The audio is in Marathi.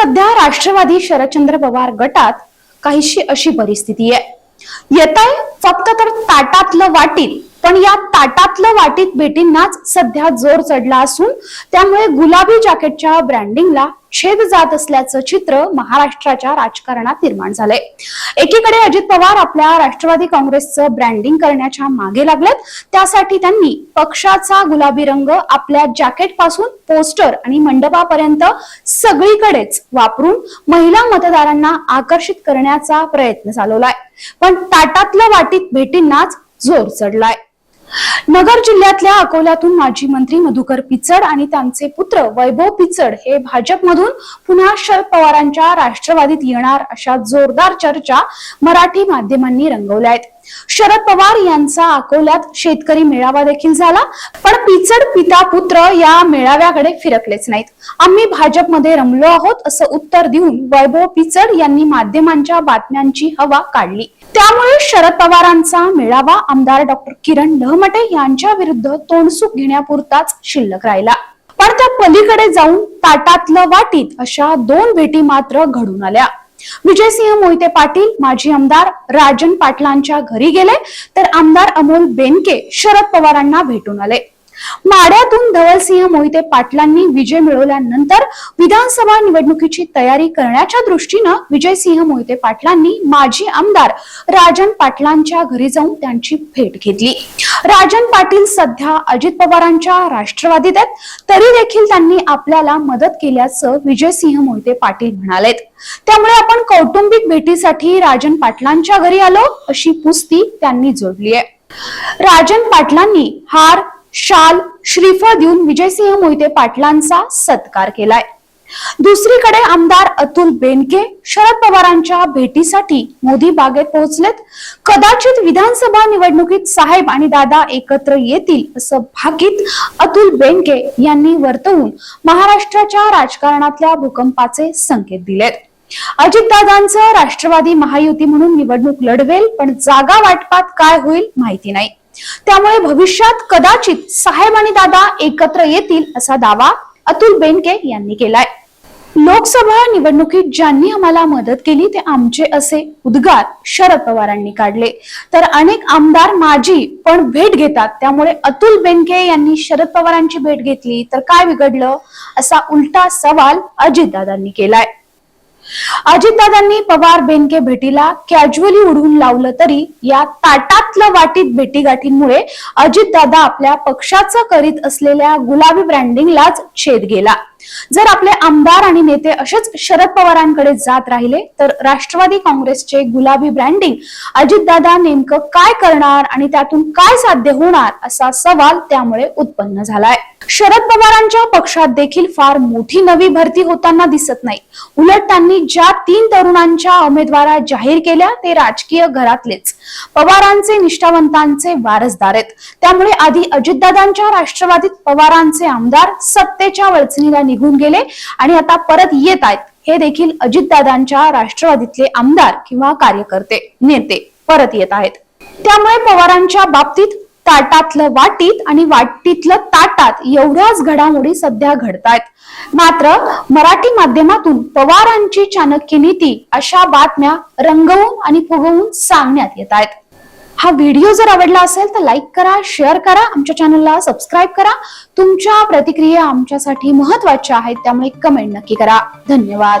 सध्या राष्ट्रवादी शरदचंद्र पवार गटात काहीशी अशी परिस्थिती आहे. येत आहे फक्त तर ताटातलं वाटीत पण या ताटातलं वाटीत भेटींनाच सध्या जोर चढला असून त्यामुळे गुलाबी जॅकेटच्या ब्रँडिंगला छेद जात असल्याचं चित्र महाराष्ट्राच्या राजकारणात निर्माण झालंय. एकीकडे अजित पवार आपल्या राष्ट्रवादी काँग्रेसचं ब्रँडिंग करण्याच्या मागे लागलेत. त्यासाठी त्यांनी पक्षाचा गुलाबी रंग आपल्या जॅकेटपासून पोस्टर आणि मंडपापर्यंत सगळीकडेच वापरून महिला मतदारांना आकर्षित करण्याचा प्रयत्न चालवलाय. पण ताटातलं वाटीत भेटींनाच जोर चढलाय. नगर जिल्ह्यातल्या अकोल्यातून माजी मंत्री मधुकर पिचड आणि त्यांचे पुत्र वैभव पिचड हे भाजपमधून पुन्हा शरद पवारांच्या राष्ट्रवादीत येणार अशा जोरदार चर्चा मराठी माध्यमांनी रंगवल्या आहेत. शरद पवार यांचा अकोल्यात शेतकरी मेळावा देखील झाला पण पिचड पिता पुत्र या मेळाव्याकडे फिरकलेच नाहीत. आम्ही भाजपमध्ये रमलो आहोत असं उत्तर देऊन वैभव पिचड यांनी माध्यमांच्या बातम्यांची हवा काढली. त्यामुळे शरद पवारांचा मेळावा आमदार डॉक्टर किरण लहमटे यांच्या विरुद्ध तोंडसूक घेण्यापुरताच शिल्लक राहिला. पण त्या पलीकडे जाऊन ताटातलं वाटीत अशा दोन भेटी मात्र घडून आल्या. विजयसिंह मोहिते पाटील माजी आमदार राजन पाटलांच्या घरी गेले तर आमदार अमोल बेनके शरद पवारांना भेटून आले. माड्यातून धवलसिंह मोहिते पाटलांनी विजय मिळवल्यानंतर विधानसभा निवडणुकीची तयारी करण्याच्या दृष्टीनं विजयसिंह मोहिते पाटलांनी माजी आमदार राजन पाटलांच्या घरी जाऊन त्यांची भेट घेतली. राजन पाटील सध्या अजित पवारांच्या राष्ट्रवादीत आहेत. तरी देखील त्यांनी आपल्याला मदत केल्याचं विजयसिंह मोहिते पाटील म्हणालेत. त्यामुळे आपण कौटुंबिक भेटीसाठी राजन पाटलांच्या घरी आलो अशी पुस्ती त्यांनी जोडली आहे. राजन पाटलांनी हार शाल श्रीफळ देऊन विजयसिंह मोहिते पाटलांचा सत्कार केलाय. दुसरीकडे आमदार अतुल बेनके शरद पवारांच्या भेटीसाठी मोदी बागेत पोहोचलेत. कदाचित विधानसभा निवडणुकीत साहेब आणि दादा एकत्र येतील असं भाकीत अतुल बेनके यांनी वर्तवून महाराष्ट्राच्या राजकारणातल्या भूकंपाचे संकेत दिलेत. अजितदादांचं राष्ट्रवादी महायुती म्हणून निवडणूक लढवेल पण जागा वाटपात काय होईल माहिती नाही. त्यामुळे भविष्यात कदाचित साहेब आणि दादा एकत्र येतील असा दावा अतुल बेनके यांनी केलाय. लोकसभा निवडणुकीत ज्यांनी आम्हाला मदत केली ते आमचे असे उद्गार शरद पवारांनी काढले. तर अनेक आमदार माजी पण भेट घेतात. त्यामुळे अतुल बेनके यांनी शरद पवारांची भेट घेतली तर काय बिघडलं असा उलटा सवाल अजितदादांनी केलाय. अजितदादांनी पवार बेनके भेटीला कॅज्युअली उडवून लावलं तरी या ताटातलं वाटीत भेटीगाठींमुळे अजितदादा आपल्या पक्षाचं करीत असलेल्या गुलाबी ब्रँडिंगलाच छेद गेला. जर आपले आमदार आणि नेते असेच शरद पवारांकडे जात राहिले तर राष्ट्रवादी काँग्रेसचे गुलाबी ब्रँडिंग अजितदादा नेमकं काय करणार आणि त्यातून काय साध्य होणार असा सवाल त्यामुळे उत्पन्न झालाय. शरद पवारांच्या पक्षात देखील फार मोठी नवी भरती होताना दिसत नाही. उलट त्यांनी ज्या तीन तरुणांच्या उमेदवारा जाहीर केल्या ते राजकीय घरातलेच. पवारांचे निष्ठावंतांचे वारसदार आहेत. त्यामुळे आधी अजितदादांच्या राष्ट्रवादीत पवारांचे आमदार सत्तेच्या वळचणीला निघून गेले आणि आता परत येत आहेत. हे देखील अजितदादांच्या राष्ट्रवादीतले आमदार किंवा कार्यकर्ते नेते परत येत आहेत. त्यामुळे पवारांच्या बाबतीत ताटातलं वाटीत आणि वाटीतलं ताटात एवढ्याच घडामोडी सध्या घडतायत. मात्र मराठी माध्यमातून पवारांची चाणक्य नीती अशा बातम्या रंगवून आणि फुगवून सांगण्यात येत आहेत हा व्हिडिओ जर आवडला असेल तर लाईक करा शेअर करा आमच्या चॅनलला सबस्क्राईब करा. तुमच्या प्रतिक्रिया आमच्यासाठी महत्त्वाच्या आहेत त्यामुळे कमेंट नक्की करा. धन्यवाद.